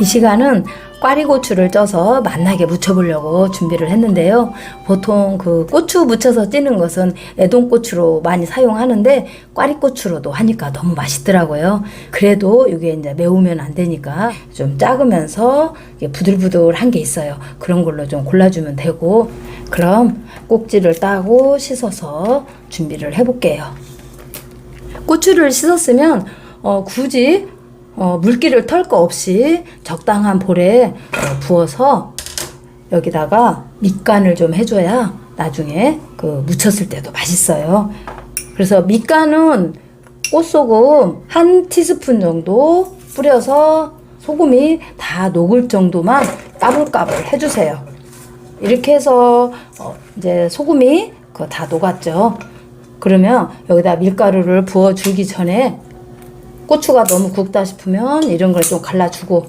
이 시간은 꽈리고추를 쪄서 맛나게 무쳐보려고 준비를 했는데요. 보통 그 고추 무쳐서 찌는 것은 애동고추로 많이 사용하는데 꽈리고추로도 하니까 너무 맛있더라고요. 그래도 이게 이제 매우면 안 되니까 좀 작으면서 부들부들한 게 있어요. 그런 걸로 좀 골라주면 되고 그럼 꼭지를 따고 씻어서 준비를 해볼게요. 고추를 씻었으면 어, 굳이 어, 물기를 털 거 없이 적당한 볼에 어, 부어서 여기다가 밑간을 좀 해줘야 나중에 그 무쳤을 때도 맛있어요. 그래서 밑간은 꽃소금 한 티스푼 정도 뿌려서 소금이 다 녹을 정도만 까불까불 해주세요. 이렇게 해서 어, 이제 소금이 그 다 녹았죠. 그러면 여기다 밀가루를 부어 주기 전에 고추가 너무 굵다 싶으면 이런 걸 좀 갈라주고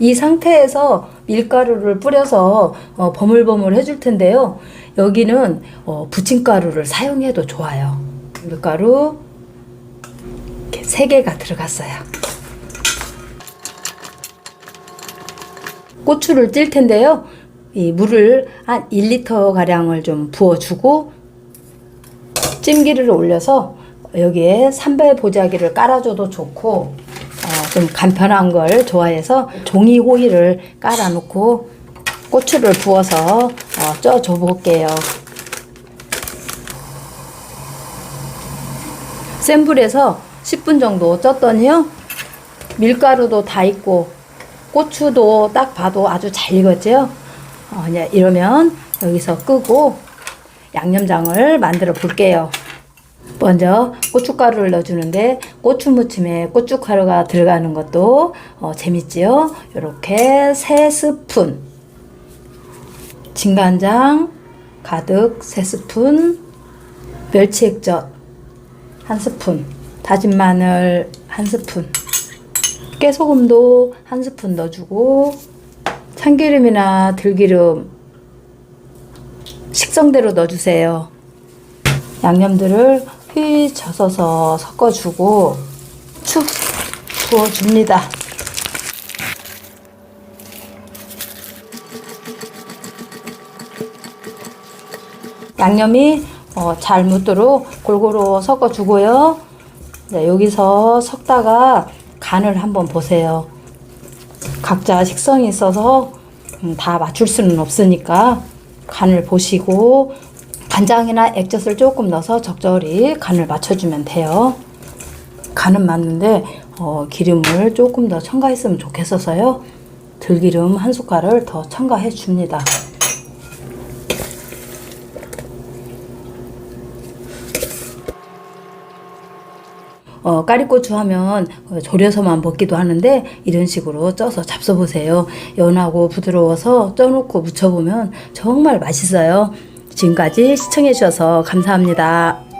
이 상태에서 밀가루를 뿌려서 어, 버물버물 해줄 텐데요. 여기는 어, 부침가루를 사용해도 좋아요. 밀가루 이렇게 세 개가 들어갔어요. 고추를 찔 텐데요. 이 물을 한 1리터 가량을 좀 부어주고 찜기를 올려서 여기에 삼배 보자기를 깔아줘도 좋고 어, 좀 간편한 걸 좋아해서 종이 호일을 깔아놓고 고추를 부어서 어, 쪄줘 볼게요. 센 불에서 10분 정도 쪘더니요. 밀가루도 다 있고 고추도 딱 봐도 아주 잘 익었죠. 어, 이제 이러면 여기서 끄고 양념장을 만들어 볼게요. 먼저 고춧가루를 넣어주는데 고추 무침에 고춧가루가 들어가는 것도 어, 재밌지요. 이렇게 세 스푼 진간장 가득 세 스푼 멸치 액젓 한 스푼 다진 마늘 한 스푼 깨소금도 한 스푼 넣어주고 참기름이나 들기름 식성대로 넣어주세요. 양념들을 휘 젖어서 섞어주고 축 부어줍니다. 양념이 어, 잘 묻도록 골고루 섞어주고요. 네, 여기서 섞다가 간을 한번 보세요. 각자 식성이 있어서 음, 다 맞출 수는 없으니까 간을 보시고 간장이나 액젓을 조금 넣어서 적절히 간을 맞춰주면 돼요. 간은 맞는데 어, 기름을 조금 더 첨가했으면 좋겠어서요. 들기름 한 숟갈을 더 첨가해 줍니다. 어, 까리고추 하면 어, 졸여서만 먹기도 하는데 이런 식으로 쪄서 잡숴보세요. 연하고 부드러워서 쪄놓고 무쳐보면 정말 맛있어요. 지금까지 시청해주셔서 감사합니다.